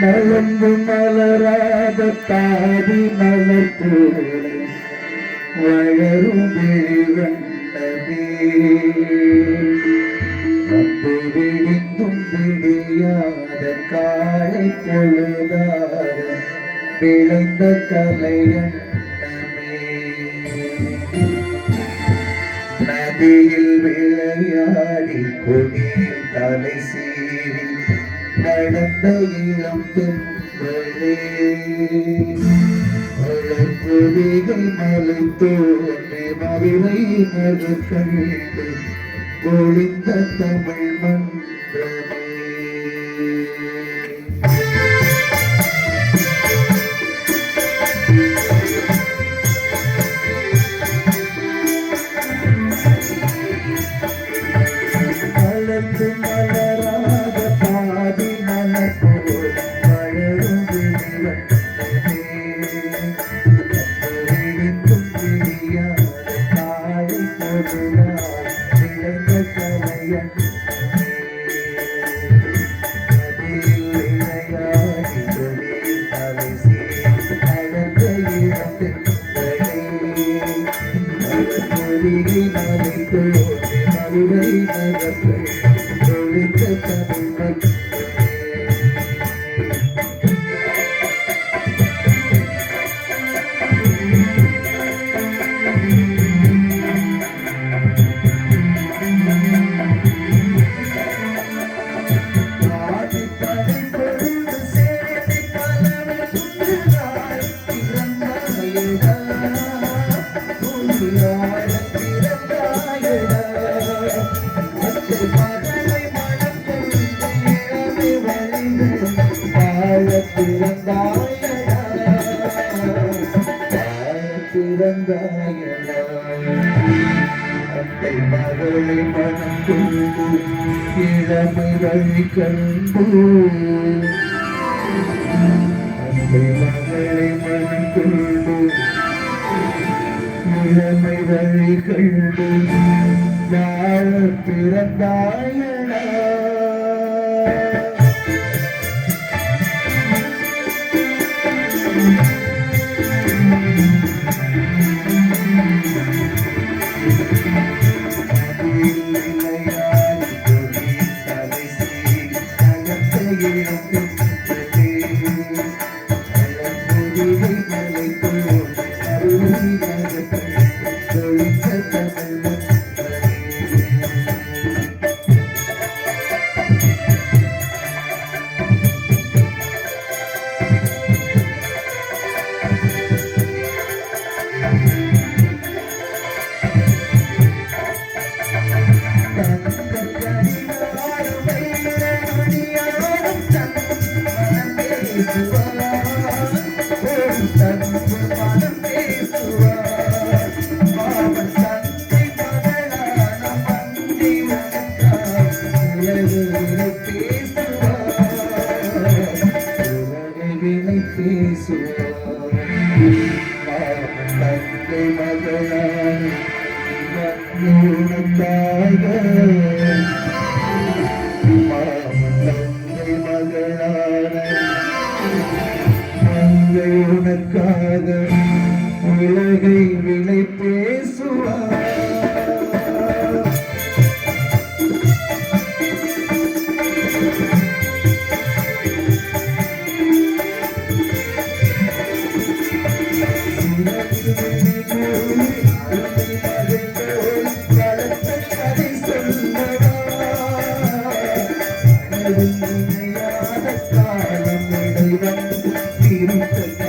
மலர்ந்து மலராத தாதி மலர் போல வளரும் விழிவண்ணமே வந்து விடிந்தும் விடியாத காலை பொழுதாக விளைந்த கலையன் நதியில் விளையாடி கொடியில் தலை சீவி நடந்த இளம் பெண்களே வளர்ப்புதிகள் மலை தோன்றி மவிலை மகக்கண்டு பொழிந்த தமிழ் மன்றமே. வளர்ந்து மலராத மதுரை நகர்கள் ஒழித்த தமிழ் பிறந்தாயடா. அத்தை மகளை மனம் கொண்டு இளமை வழி கண்டு. அத்தை மகளை மனம் கொண்டு இளமை வழி கண்டு. வாழ பிறந்தாயடா உலகை விலை பேசுவார். கதை சொல்ல கண்ணுக்கு